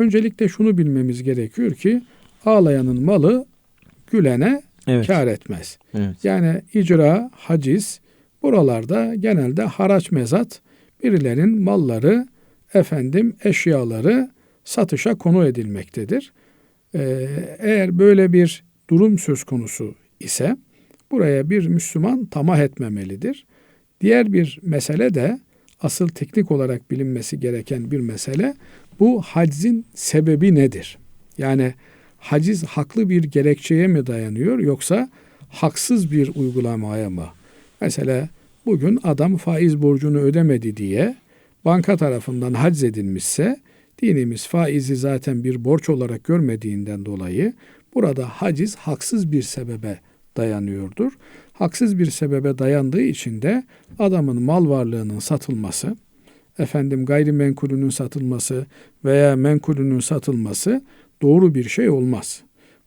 Öncelikle şunu bilmemiz gerekiyor ki ağlayanın malı gülene Evet. kar etmez. Evet. Yani icra, haciz buralarda genelde haraç mezat birilerin malları, efendim eşyaları satışa konu edilmektedir. Ee, eğer böyle bir durum söz konusu ise buraya bir Müslüman tamah etmemelidir. Diğer bir mesele de asıl teknik olarak bilinmesi gereken bir mesele bu haczin sebebi nedir? Yani haciz haklı bir gerekçeye mi dayanıyor yoksa haksız bir uygulamaya mı? Mesela bugün adam faiz borcunu ödemedi diye banka tarafından haciz edilmişse dinimiz faizi zaten bir borç olarak görmediğinden dolayı burada haciz haksız bir sebebe dayanıyordur. Haksız bir sebebe dayandığı için de adamın mal varlığının satılması, efendim gayrimenkulünün satılması veya menkulünün satılması doğru bir şey olmaz.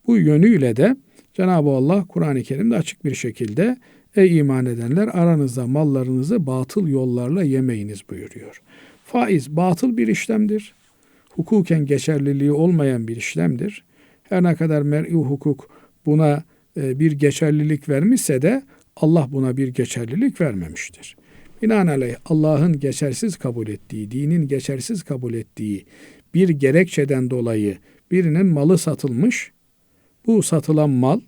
Bu yönüyle de Cenab-ı Allah Kur'an-ı Kerim'de açık bir şekilde ey iman edenler aranızda mallarınızı batıl yollarla yemeyiniz buyuruyor. Faiz batıl bir işlemdir. Hukuken geçerliliği olmayan bir işlemdir. Her ne kadar mer'i hukuk buna e, bir geçerlilik vermişse de Allah buna bir geçerlilik vermemiştir. Binaenaleyh Allah'ın geçersiz kabul ettiği, dinin geçersiz kabul ettiği bir gerekçeden dolayı birinin malı satılmış. Bu satılan mal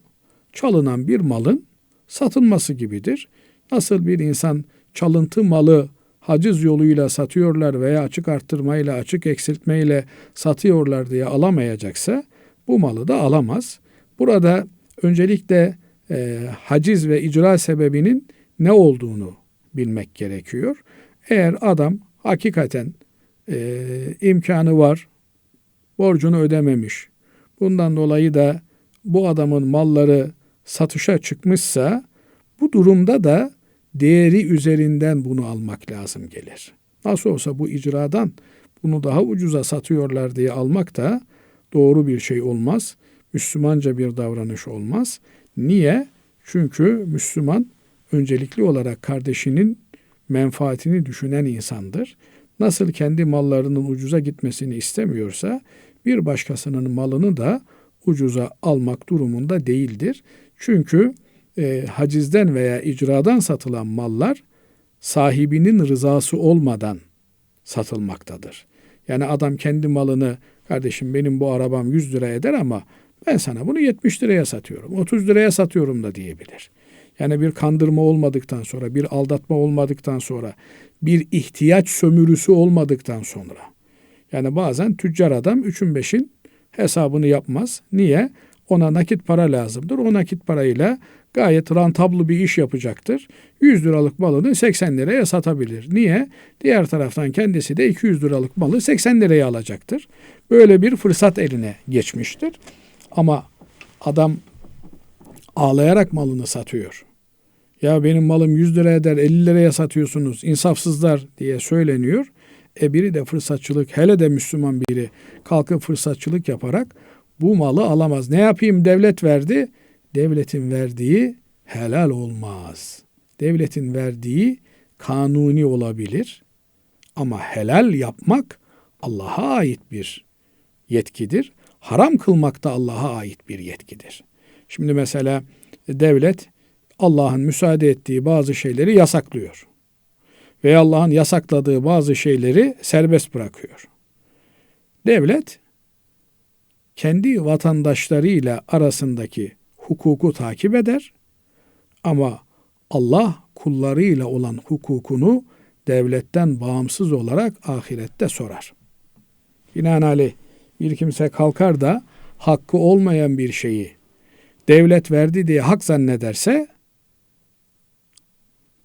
çalınan bir malın satılması gibidir. Nasıl bir insan çalıntı malı haciz yoluyla satıyorlar veya açık arttırmayla, açık eksiltmeyle satıyorlar diye alamayacaksa bu malı da alamaz. Burada öncelikle e, haciz ve icra sebebinin ne olduğunu bilmek gerekiyor. Eğer adam hakikaten e, imkanı var, borcunu ödememiş, bundan dolayı da bu adamın malları satışa çıkmışsa bu durumda da değeri üzerinden bunu almak lazım gelir. Nasıl olsa bu icradan bunu daha ucuza satıyorlar diye almak da doğru bir şey olmaz. Müslümanca bir davranış olmaz. Niye? Çünkü Müslüman öncelikli olarak kardeşinin menfaatini düşünen insandır. Nasıl kendi mallarının ucuza gitmesini istemiyorsa bir başkasının malını da ucuza almak durumunda değildir. Çünkü e, hacizden veya icradan satılan mallar sahibinin rızası olmadan satılmaktadır. Yani adam kendi malını kardeşim benim bu arabam 100 lira eder ama ben sana bunu 70 liraya satıyorum, 30 liraya satıyorum da diyebilir. Yani bir kandırma olmadıktan sonra, bir aldatma olmadıktan sonra, bir ihtiyaç sömürüsü olmadıktan sonra. Yani bazen tüccar adam üçün beşin hesabını yapmaz. Niye? Ona nakit para lazımdır. O nakit parayla gayet rantablı bir iş yapacaktır. 100 liralık malını 80 liraya satabilir. Niye? Diğer taraftan kendisi de 200 liralık malı 80 liraya alacaktır. Böyle bir fırsat eline geçmiştir. Ama adam ağlayarak malını satıyor. Ya benim malım 100 lira eder 50 liraya satıyorsunuz insafsızlar diye söyleniyor. E biri de fırsatçılık hele de Müslüman biri kalkıp fırsatçılık yaparak bu malı alamaz. Ne yapayım devlet verdi. Devletin verdiği helal olmaz. Devletin verdiği kanuni olabilir. Ama helal yapmak Allah'a ait bir yetkidir. Haram kılmak da Allah'a ait bir yetkidir. Şimdi mesela devlet Allah'ın müsaade ettiği bazı şeyleri yasaklıyor. Veya Allah'ın yasakladığı bazı şeyleri serbest bırakıyor. Devlet kendi vatandaşlarıyla arasındaki hukuku takip eder ama Allah kullarıyla olan hukukunu devletten bağımsız olarak ahirette sorar. Binaenaleyh bir kimse kalkar da hakkı olmayan bir şeyi devlet verdi diye hak zannederse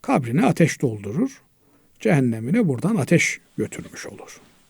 kabrine ateş doldurur. Cehennemine buradan ateş götürmüş olur.